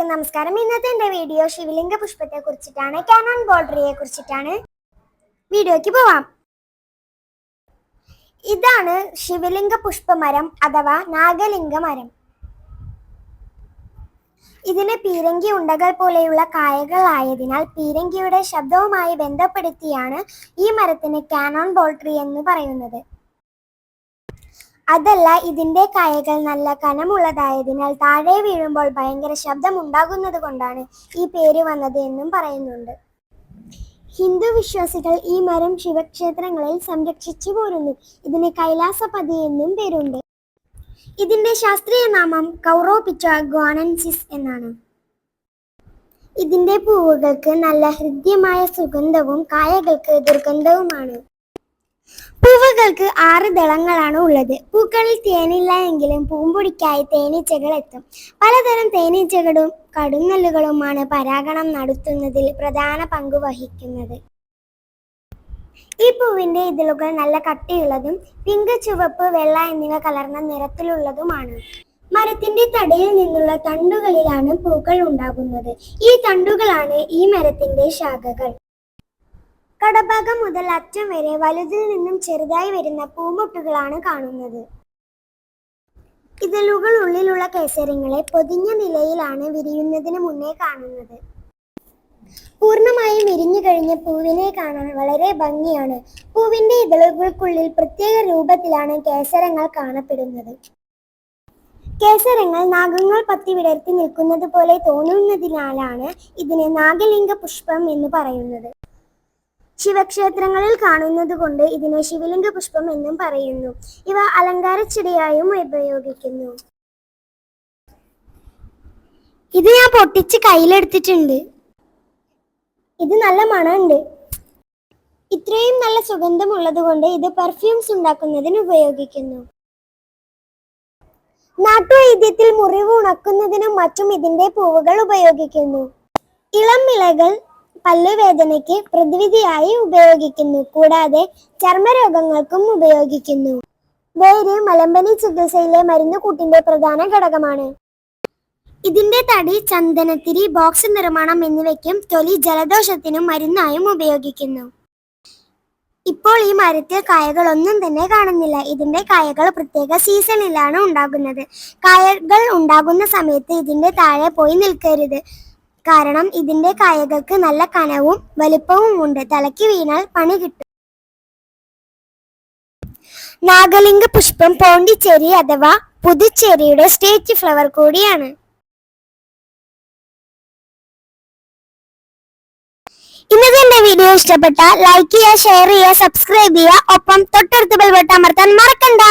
എല്ലാവർക്കും നമസ്കാരം. ഇന്നത്തെ എന്റെ വീഡിയോ ശിവലിംഗ പുഷ്പത്തെ കുറിച്ചിട്ടാണ് കാനോൺ ബോർഡറിയെ കുറിച്ചിട്ടാണ് വീഡിയോയ്ക്ക് പോവാം. ഇതാണ് ശിവലിംഗ പുഷ്പമരം അഥവാ നാഗലിംഗ മരം. ഇതിന് പീരങ്കി ഉണ്ടകൾ പോലെയുള്ള കായകളായതിനാൽ പീരങ്കിയുടെ ശബ്ദവുമായി ബന്ധപ്പെടുത്തിയാണ് ഈ മരത്തിന് കാനോൺ ബോൾട്രി എന്ന് പറയുന്നത്. അതല്ല ഇതിന്റെ കായകൾ നല്ല കനമുള്ളതായതിനാൽ താഴെ വീഴുമ്പോൾ ഭയങ്കര ശബ്ദം ഉണ്ടാകുന്നത് കൊണ്ടാണ് ഈ പേര് വന്നത് എന്നും പറയുന്നുണ്ട്. ഹിന്ദു വിശ്വാസികൾ ഈ മരം ശിവക്ഷേത്രങ്ങളിൽ സംരക്ഷിച്ചു പോരുന്നു. ഇതിന് കൈലാസപതി എന്നും പേരുണ്ട്. ഇതിന്റെ ശാസ്ത്രീയ നാമം കൗറോപിച്ച ഗ്വാനൻസിസ് എന്നാണ്. ഇതിന്റെ പൂവുകൾക്ക് നല്ല ഹൃദ്യമായ സുഗന്ധവും കായകൾക്ക് ദുർഗന്ധവുമാണ്. പൂവുകൾക്ക് ആറ് ദളങ്ങളാണ് ഉള്ളത്. പൂക്കളിൽ തേനില്ല എങ്കിലും പൂമ്പൊടിക്കായി തേനീച്ചകൾ എത്തും. പലതരം തേനീച്ചകളും കടുങ്ങല്ലുകളുമാണ് പരാഗണം നടത്തുന്നതിൽ പ്രധാന പങ്ക് വഹിക്കുന്നത്. ഈ പൂവിന്റെ ഇതളുകൾ നല്ല കട്ടിയുള്ളതും പിങ്ക് ചുവപ്പ് വെള്ള എന്നിവ കലർന്ന നിറത്തിലുള്ളതുമാണ്. മരത്തിന്റെ തടയിൽ നിന്നുള്ള തണ്ടുകളിലാണ് പൂക്കൾ ഉണ്ടാകുന്നത്. ഈ തണ്ടുകളാണ് ഈ മരത്തിന്റെ ശാഖകൾ. കടഭാഗം മുതൽ അറ്റം വരെ വലുതിൽ നിന്നും ചെറുതായി വരുന്ന പൂമുട്ടുകളാണ് കാണുന്നത്. ഇതളുകൾ ഉള്ളിലുള്ള കേസരങ്ങളെ പൊതിഞ്ഞ നിലയിലാണ് വിരിയുന്നതിന് മുന്നേ കാണുന്നത്. പൂർണമായും വിരിഞ്ഞു കഴിഞ്ഞ പൂവിനെ കാണാൻ വളരെ ഭംഗിയാണ്. പൂവിന്റെ ഇതളുകൾക്കുള്ളിൽ പ്രത്യേക രൂപത്തിലാണ് കേസരങ്ങൾ കാണപ്പെടുന്നത്. കേസരങ്ങൾ നാഗങ്ങൾ പത്തി വിടർത്തി നിൽക്കുന്നത് പോലെ തോന്നുന്നതിനാലാണ് ഇതിനെ നാഗലിംഗ പുഷ്പം എന്ന് പറയുന്നത്. ശിവക്ഷേത്രങ്ങളിൽ കാണുന്നത് കൊണ്ട് ഇതിനെ ശിവലിംഗ പുഷ്പം എന്നും പറയുന്നു. ഇവ അലങ്കാര ചെടിയായും ഉപയോഗിക്കുന്നു. ഇത് ഞാൻ പൊട്ടിച്ച് കയ്യിലെടുത്തിട്ടുണ്ട്. ഇത് നല്ല മണമുണ്ട്. ഇത്രയും നല്ല സുഗന്ധമുള്ളത് കൊണ്ട് ഇത് പെർഫ്യൂംസ് ഉണ്ടാക്കുന്നതിന് ഉപയോഗിക്കുന്നു. നാട്ടുവൈദ്യത്തിൽ മുറിവ് ഉണക്കുന്നതിനും മറ്റും ഇതിന്റെ പൂവുകൾ ഉപയോഗിക്കുന്നു. ഇളം ഇലകൾ പല്ലുവേദനയ്ക്ക് പ്രതിവിധിയായി ഉപയോഗിക്കുന്നു കൂടാതെ ചർമ്മരോഗങ്ങൾക്കും ഉപയോഗിക്കുന്നു. വേര് മലമ്പനി ചികിത്സയിലെ മരുന്നുകൂട്ടിന്റെ പ്രധാന ഘടകമാണ്. ഇതിന്റെ തടി ചന്ദനത്തിരി ബോക്സ് നിർമ്മാണം എന്നിവയ്ക്കും തൊലി ജലദോഷത്തിനും മരുന്നായും ഉപയോഗിക്കുന്നു. ഇപ്പോൾ ഈ മരത്തിൽ കായകൾ ഒന്നും തന്നെ കാണുന്നില്ല. ഇതിന്റെ കായകൾ പ്രത്യേക സീസണിലാണ് ഉണ്ടാകുന്നത്. കായകൾ ഉണ്ടാകുന്ന സമയത്ത് ഇതിന്റെ താഴെ പോയി നിൽക്കരുത്. കാരണം ഇതിന്റെ കായകൾക്ക് നല്ല കനവും വലിപ്പവും ഉണ്ട്. തലയ്ക്ക് വീണാൽ പണി കിട്ടും. നാഗലിംഗ പുഷ്പം പോണ്ടിച്ചേരി അഥവാ പുതുച്ചേരിയുടെ സ്റ്റേറ്റ് ഫ്ലവർ കൂടിയാണ്. ഇന്നത്തെ എന്റെ വീഡിയോ ഇഷ്ടപ്പെട്ടാൽ ലൈക്ക് ചെയ്യുക ഷെയർ ചെയ്യുക സബ്സ്ക്രൈബ് ചെയ്യുക. ഒപ്പം തൊട്ടടുത്ത് ബെൽ ബട്ടൺ അമർത്താൻ മറക്കണ്ട.